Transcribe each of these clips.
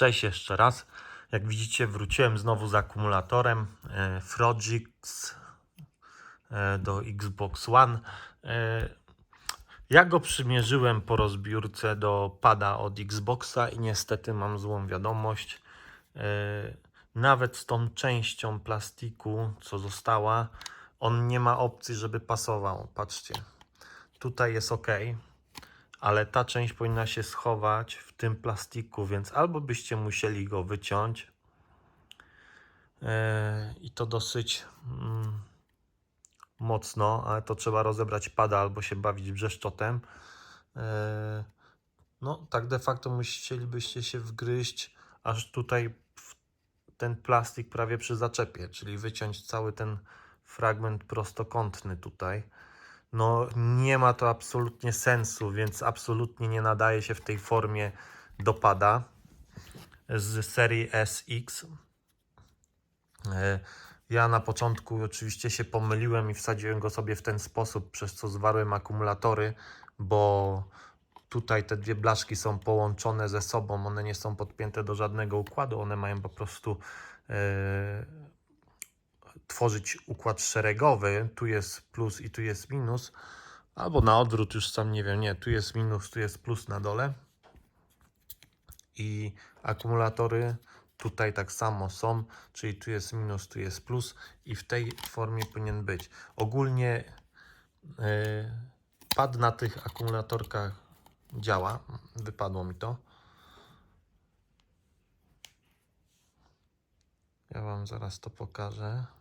Cześć jeszcze raz. Jak widzicie, wróciłem znowu z akumulatorem e, Frogix e, do Xbox One. E, ja go przymierzyłem po rozbiórce do pada od Xboxa i niestety mam złą wiadomość. Nawet z tą częścią plastiku, co została, on nie ma opcji, żeby pasował. Patrzcie, tutaj jest ok ale ta część powinna się schować w tym plastiku, więc albo byście musieli go wyciąć yy, i to dosyć mm, mocno, ale to trzeba rozebrać pada albo się bawić brzeszczotem. Yy, no, tak de facto musielibyście się wgryźć aż tutaj ten plastik prawie przy zaczepie, czyli wyciąć cały ten fragment prostokątny tutaj. No, nie ma to absolutnie sensu, więc absolutnie nie nadaje się w tej formie do pada z serii SX. E, Ja na początku oczywiście się pomyliłem i wsadziłem go sobie w ten sposób, przez co zwarłem akumulatory, bo tutaj te dwie blaszki są połączone ze sobą, one nie są podpięte do żadnego układu, one mają po prostu e, tworzyć układ szeregowy, tu jest plus i tu jest minus, albo na odwrót już sam nie wiem, nie, tu jest minus, tu jest plus na dole i akumulatory tutaj tak samo są, czyli tu jest minus, tu jest plus i w tej formie powinien być. Ogólnie yy, pad na tych akumulatorkach działa, wypadło mi to. Ja Wam zaraz to pokażę.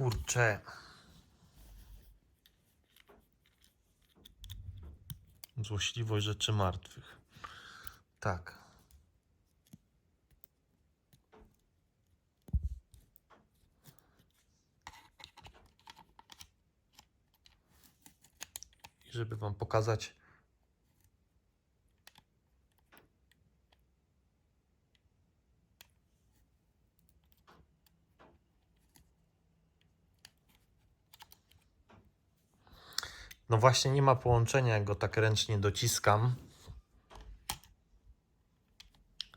Kurczę. Złośliwość rzeczy martwych. Tak. I żeby Wam pokazać, właśnie nie ma połączenia, jak go tak ręcznie dociskam.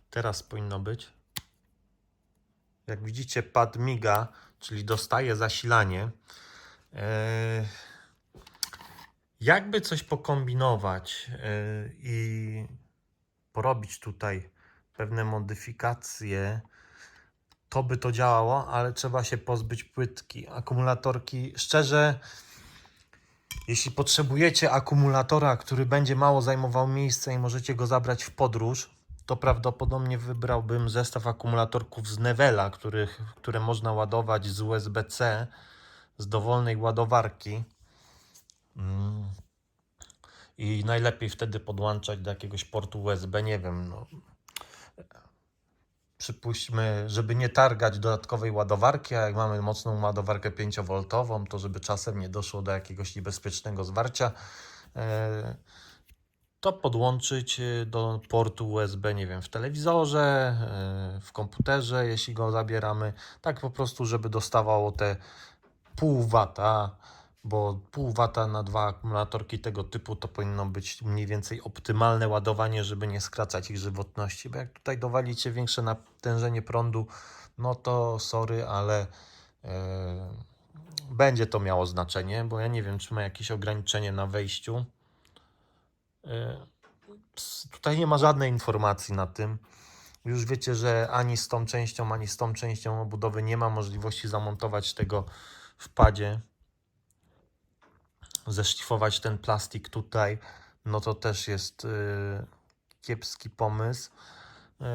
Teraz powinno być. Jak widzicie, pad miga, czyli dostaje zasilanie. Eee, jakby coś pokombinować eee, i porobić tutaj pewne modyfikacje, to by to działało, ale trzeba się pozbyć płytki. Akumulatorki, szczerze, jeśli potrzebujecie akumulatora, który będzie mało zajmował miejsce i możecie go zabrać w podróż, to prawdopodobnie wybrałbym zestaw akumulatorków z Nevela, których, które można ładować z USB-C, z dowolnej ładowarki. Mm. I najlepiej wtedy podłączać do jakiegoś portu USB, nie wiem, no. Przypuśćmy, żeby nie targać dodatkowej ładowarki, a jak mamy mocną ładowarkę 5V, to żeby czasem nie doszło do jakiegoś niebezpiecznego zwarcia, e, to podłączyć e, do portu USB, nie wiem, w telewizorze, e, w komputerze, jeśli go zabieramy, tak po prostu, żeby dostawało te pół wata, bo pół wata na dwa akumulatorki tego typu to powinno być mniej więcej optymalne ładowanie, żeby nie skracać ich żywotności, bo jak tutaj dowalicie większe natężenie prądu, no to sorry, ale e, będzie to miało znaczenie, bo ja nie wiem, czy ma jakieś ograniczenie na wejściu. E, tutaj nie ma żadnej informacji na tym. Już wiecie, że ani z tą częścią, ani z tą częścią obudowy nie ma możliwości zamontować tego w padzie zeszlifować ten plastik tutaj, no to też jest y, kiepski pomysł, y,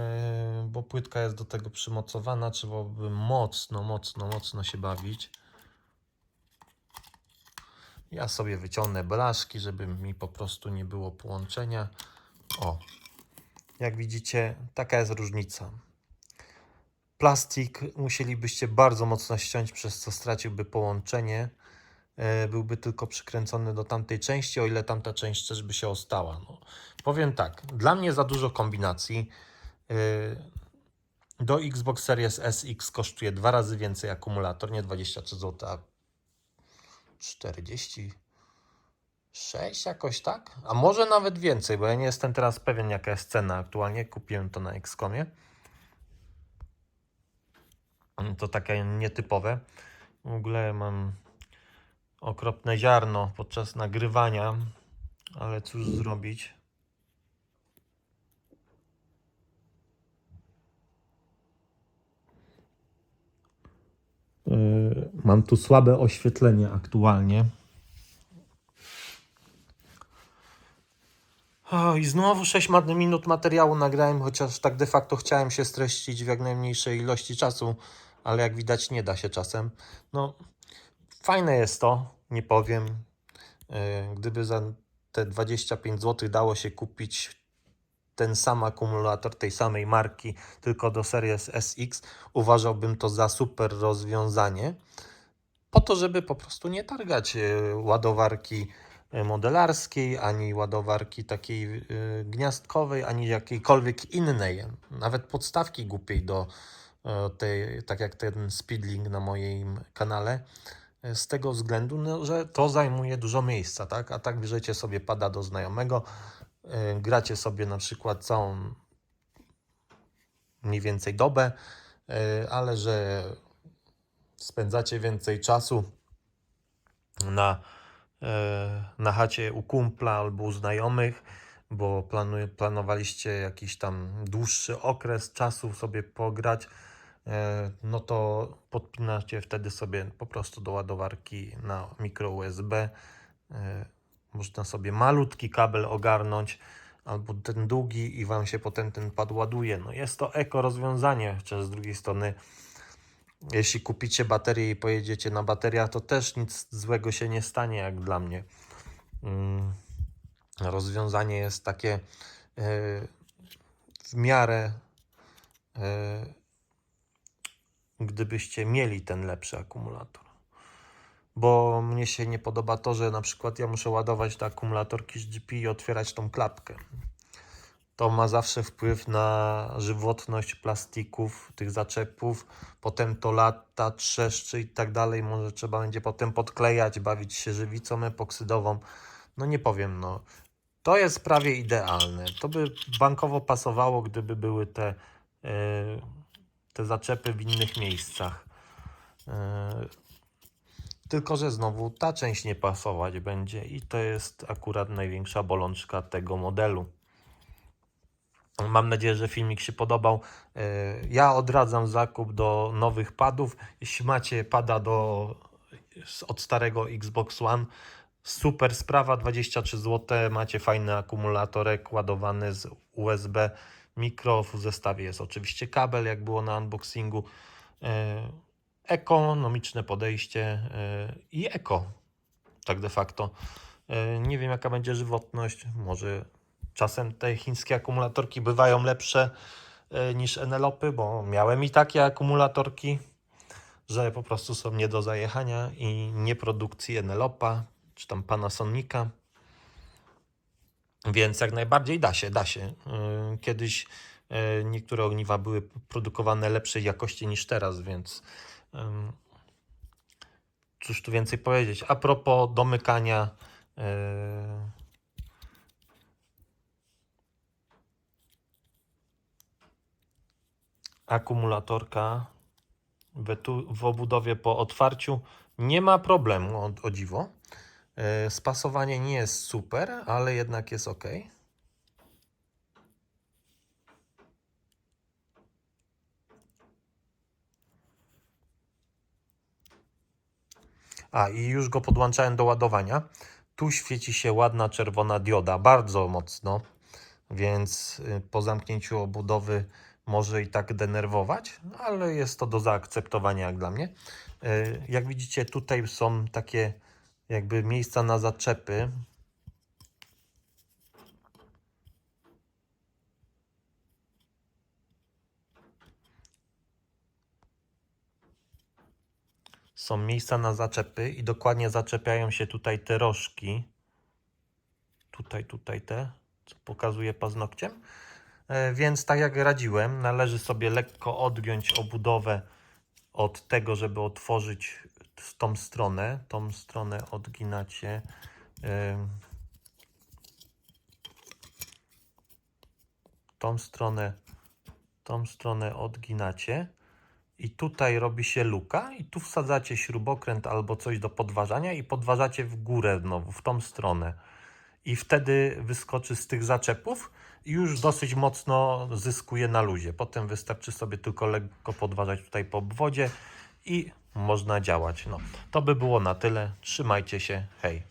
bo płytka jest do tego przymocowana, trzeba by mocno, mocno, mocno się bawić. Ja sobie wyciągnę blaszki, żeby mi po prostu nie było połączenia. O, jak widzicie, taka jest różnica. Plastik musielibyście bardzo mocno ściąć, przez co straciłby połączenie byłby tylko przykręcony do tamtej części, o ile tamta część też by się ostała. No, powiem tak, dla mnie za dużo kombinacji. E, Do Xbox Series SX kosztuje dwa razy więcej akumulator, nie 23 zł, a 46 jakoś tak? A może nawet więcej, bo ja nie jestem teraz pewien jaka jest cena aktualnie. Kupiłem to na Excomie. To takie nietypowe. W ogóle mam okropne ziarno podczas nagrywania, ale cóż zrobić. Yy, Mam tu słabe oświetlenie aktualnie. O, I znowu 6 ma- minut materiału nagrałem, chociaż tak de facto chciałem się streścić w jak najmniejszej ilości czasu, ale jak widać nie da się czasem. No, fajne jest to, nie powiem. Yy, Gdyby za te 25 zł dało się kupić ten sam akumulator tej samej marki, tylko do Series SX, uważałbym to za super rozwiązanie. Po to, żeby po prostu nie targać e, ładowarki e, modelarskiej, ani ładowarki takiej e, gniazdkowej, ani jakiejkolwiek innej, nawet podstawki głupiej do e, tej, tak jak ten Speedlink na moim kanale. E, Z tego względu, no, że to zajmuje dużo miejsca, tak? A tak bierzecie sobie pada do znajomego, e, gracie sobie na przykład całą mniej więcej dobę, e, ale że spędzacie więcej czasu na, na chacie u kumpla albo u znajomych, bo planowaliście jakiś tam dłuższy okres czasu sobie pograć, no to podpinacie wtedy sobie po prostu do ładowarki na mikro USB. E, Można sobie malutki kabel ogarnąć, albo ten długi i Wam się potem ten pad ładuje. No jest to eko rozwiązanie, chociaż z drugiej strony jeśli kupicie baterię i pojedziecie na bateriach, to też nic złego się nie stanie, jak dla mnie. Mm, Rozwiązanie jest takie e, w miarę, e, gdybyście mieli ten lepszy akumulator. Bo mnie się nie podoba to, że na przykład ja muszę ładować te akumulatorki z GP i otwierać tą klapkę to ma zawsze wpływ na żywotność plastików, tych zaczepów. Potem to lata, trzeszczy i tak dalej. Może trzeba będzie potem podklejać, bawić się żywicą epoksydową. No nie powiem, no. To jest prawie idealne. To by bankowo pasowało, gdyby były te, e, te zaczepy w innych miejscach. E, tylko, że znowu ta część nie pasować będzie i to jest akurat największa bolączka tego modelu. Mam nadzieję, że filmik się podobał. E, Ja odradzam zakup do nowych padów. Jeśli macie pada do, od starego Xbox One, super sprawa, 23 zł. Macie fajny akumulatorek ładowany z USB mikro. W zestawie jest oczywiście kabel, jak było na unboxingu. E, Ekonomiczne podejście e, i eko, tak de facto. E, Nie wiem, jaka będzie żywotność. Może czasem te chińskie akumulatorki bywają lepsze niż Enelopy, bo miałem i takie akumulatorki, że po prostu są nie do zajechania i nie produkcji Enelopa czy tam Panasonica. Więc jak najbardziej da się, da się. E, Kiedyś e, niektóre ogniwa były produkowane lepszej jakości niż teraz, więc cóż tu więcej powiedzieć. A propos domykania e, akumulatorka w obudowie po otwarciu nie ma problemu, o, o dziwo. E, Spasowanie nie jest super, ale jednak jest ok. A i już go podłączałem do ładowania. Tu świeci się ładna czerwona dioda, bardzo mocno, więc y, po zamknięciu obudowy może i tak denerwować, ale jest to do zaakceptowania jak dla mnie. Y, Jak widzicie, tutaj są takie jakby miejsca na zaczepy. Są miejsca na zaczepy i dokładnie zaczepiają się tutaj te rożki. Tutaj, tutaj te, co pokazuję paznokciem. E, Więc tak jak radziłem, należy sobie lekko odgiąć obudowę od tego, żeby otworzyć tą stronę. Tą stronę odginacie. Tą stronę, tą stronę odginacie. I tutaj robi się luka i tu wsadzacie śrubokręt albo coś do podważania i podważacie w górę znowu, w tą stronę. I wtedy wyskoczy z tych zaczepów i już dosyć mocno zyskuje na luzie. Potem wystarczy sobie tylko lekko podważać tutaj po obwodzie i można działać. No, to by było na tyle. Trzymajcie się. Hej.